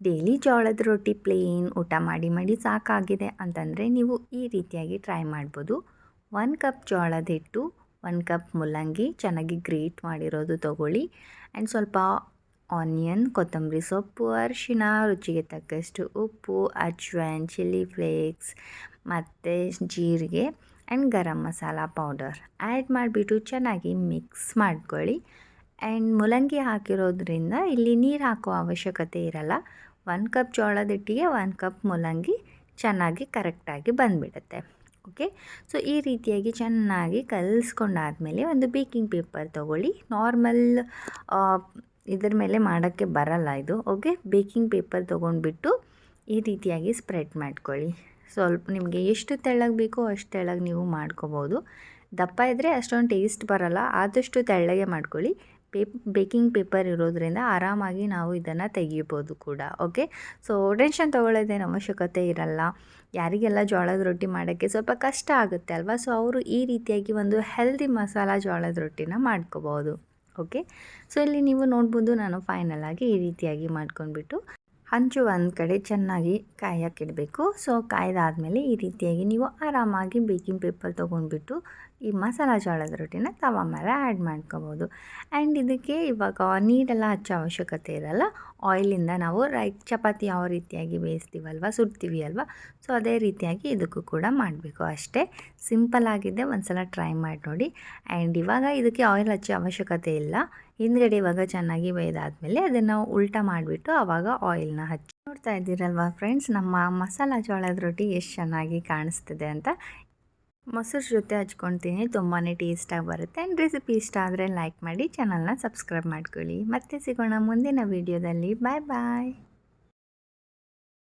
Daily ಜೋಳದ ರೊಟ್ಟಿ plane ಊಟ ಮಾಡಿ ಮಾಡಿ ಸಾಕಾಗಿದೆ ಅಂತಂದರೆ ನೀವು ಈ ರೀತಿಯಾಗಿ ಟ್ರೈ ಮಾಡ್ಬೋದು. ಒನ್ ಕಪ್ ಜೋಳದ ಹಿಟ್ಟು ಒನ್ ಕಪ್ ಮೂಲಂಗಿ ಚೆನ್ನಾಗಿ ಗ್ರೇಟ್ ಮಾಡಿರೋದು ತೊಗೊಳ್ಳಿ. ಆ್ಯಂಡ್ ಸ್ವಲ್ಪ ಆನಿಯನ್ ಕೊತ್ತಂಬರಿ ಸೊಪ್ಪು ಅರಿಶಿನ ರುಚಿಗೆ ತಕ್ಕಷ್ಟು ಉಪ್ಪು, ಅಜ್ವೈನ್ ಚಿಲ್ಲಿ ಫ್ಲೇಕ್ಸ್ ಮತ್ತು ಜೀರಿಗೆ and garam masala powder add ಮಾಡಿಬಿಟ್ಟು ಚೆನ್ನಾಗಿ ಮಿಕ್ಸ್ ಮಾಡ್ಕೊಳ್ಳಿ. ಆ್ಯಂಡ್ ಮೂಲಂಗಿ ಹಾಕಿರೋದ್ರಿಂದ ಇಲ್ಲಿ ನೀರು ಹಾಕೋ ಅವಶ್ಯಕತೆ ಇರಲ್ಲ. ಒಂದು ಕಪ್ ಜೋಳದ ಹಿಟ್ಟಿಗೆ ಒಂದು ಕಪ್ ಮೂಲಂಗಿ ಚೆನ್ನಾಗಿ ಕರೆಕ್ಟಾಗಿ ಬಂದುಬಿಡುತ್ತೆ. ಓಕೆ ಸೊ ಈ ರೀತಿಯಾಗಿ ಚೆನ್ನಾಗಿ ಕಲಿಸ್ಕೊಂಡಾದಮೇಲೆ ಒಂದು ಬೇಕಿಂಗ್ ಪೇಪರ್ ತೊಗೊಳ್ಳಿ. ನಾರ್ಮಲ್ ಇದ್ರ ಮೇಲೆ ಮಾಡೋಕ್ಕೆ ಬರಲ್ಲ ಇದು. ಓಕೆ ಬೇಕಿಂಗ್ ಪೇಪರ್ ತೊಗೊಂಡ್ಬಿಟ್ಟು ಈ ರೀತಿಯಾಗಿ ಸ್ಪ್ರೆಡ್ ಮಾಡ್ಕೊಳ್ಳಿ. ಸ್ವಲ್ಪ ನಿಮಗೆ ಎಷ್ಟು ತೆಳ್ಳಗೆ ಬೇಕೋ ಅಷ್ಟು ತೆಳ್ಳಗೆ ನೀವು ಮಾಡ್ಕೋಬೋದು. ದಪ್ಪ ಇದ್ದರೆ ಅಷ್ಟೊಂದು ಟೇಸ್ಟ್ ಬರಲ್ಲ. ಆದಷ್ಟು ತೆಳ್ಳಗೆ ಮಾಡ್ಕೊಳ್ಳಿ. ಪೇಪ್, ಬೇಕಿಂಗ್ ಪೇಪರ್ ಇರೋದ್ರಿಂದ ಆರಾಮಾಗಿ ನಾವು ಇದನ್ನು ತೆಗಿಬೋದು ಕೂಡ, ಓಕೆ? ಸೊ, ಟೆನ್ಷನ್ ತೊಗೊಳ್ಳೋದೇನು ಅವಶ್ಯಕತೆ ಇರಲ್ಲ. ಯಾರಿಗೆಲ್ಲ ಜೋಳದ ರೊಟ್ಟಿ ಮಾಡೋಕ್ಕೆ ಸ್ವಲ್ಪ ಕಷ್ಟ ಆಗುತ್ತೆ ಅಲ್ವಾ? ಸೊ, ಅವರು ಈ ರೀತಿಯಾಗಿ ಒಂದು ಹೆಲ್ದಿ ಮಸಾಲ ಜೋಳದ ರೊಟ್ಟಿನ ಮಾಡ್ಕೋಬೋದು, ಓಕೆ? ಸೊ, ಇಲ್ಲಿ ನೀವು ನೋಡ್ಬೋದು ನಾನು ಫೈನಲ್ ಆಗಿ ಈ ರೀತಿಯಾಗಿ ಮಾಡ್ಕೊಂಡ್ಬಿಟ್ಟು ಹಂಚು ಒಂದು ಕಡೆ ಚೆನ್ನಾಗಿ ಕಾಯಕ್ಕಿಡಬೇಕು. ಸೊ ಕಾಯ್ದಾದಮೇಲೆ ಈ ರೀತಿಯಾಗಿ ನೀವು ಆರಾಮಾಗಿ ಬೇಕಿಂಗ್ ಪೇಪರ್ ತೊಗೊಂಡ್ಬಿಟ್ಟು ಈ ಮಸಾಲ ಜೋಳದ ರೊಟ್ಟಿನ ತವ ಮೇಲೆ ಆ್ಯಡ್ ಮಾಡ್ಕೋಬೋದು. ಆ್ಯಂಡ್ ಇದಕ್ಕೆ ಇವಾಗ ನೀರೆಲ್ಲ ಹಚ್ಚೋ ಅವಶ್ಯಕತೆ ಇರಲ್ಲ. ಆಯಿಲಿಂದ ನಾವು ರೈ ಚಪಾತಿ ಯಾವ ರೀತಿಯಾಗಿ ಬೇಯಿಸ್ತೀವಲ್ವ, ಸುಡ್ತೀವಿ ಅಲ್ವಾ? ಸೊ ಅದೇ ರೀತಿಯಾಗಿ ಇದಕ್ಕೂ ಕೂಡ ಮಾಡಬೇಕು ಅಷ್ಟೇ. ಸಿಂಪಲ್ ಆಗಿದೆ ಒಂದು ಸಲ ಟ್ರೈ ಮಾಡಿ ನೋಡಿ. ಆ್ಯಂಡ್ ಇವಾಗ ಇದಕ್ಕೆ ಆಯಿಲ್ ಹಚ್ಚೋ ಅವಶ್ಯಕತೆ ಇಲ್ಲ. ಹಿಂದ್ಗಡೆ ಇವಾಗ ಚೆನ್ನಾಗಿ ಬೇಯ್ದಾದ್ಮೇಲೆ ಅದನ್ನು ಉಲ್ಟಾ ಮಾಡಿಬಿಟ್ಟು ಆವಾಗ ಆಯಿಲ್ನ ಹಚ್ಚಿ ನೋಡ್ತಾ ಇದ್ದೀರಲ್ವ ಫ್ರೆಂಡ್ಸ್? ನಮ್ಮ ಮಸಾಲ ಜೋಳದ ರೊಟ್ಟಿ ಎಷ್ಟು ಚೆನ್ನಾಗಿ ಕಾಣಿಸ್ತಿದೆ ಅಂತ. ಮೊಸರು ಜೊತೆ ಹಚ್ಕೊತೀನಿ ತುಂಬಾ ಟೇಸ್ಟಾಗಿ ಬರುತ್ತೆ. ಆ್ಯಂಡ್ ರೆಸಿಪಿ ಇಷ್ಟ ಆದರೆ ಲೈಕ್ ಮಾಡಿ, ಚಾನಲ್ನ ಸಬ್ಸ್ಕ್ರೈಬ್ ಮಾಡ್ಕೊಳ್ಳಿ. ಮತ್ತೆ ಸಿಗೋಣ ಮುಂದಿನ ವೀಡಿಯೋದಲ್ಲಿ. ಬಾಯ್ ಬಾಯ್.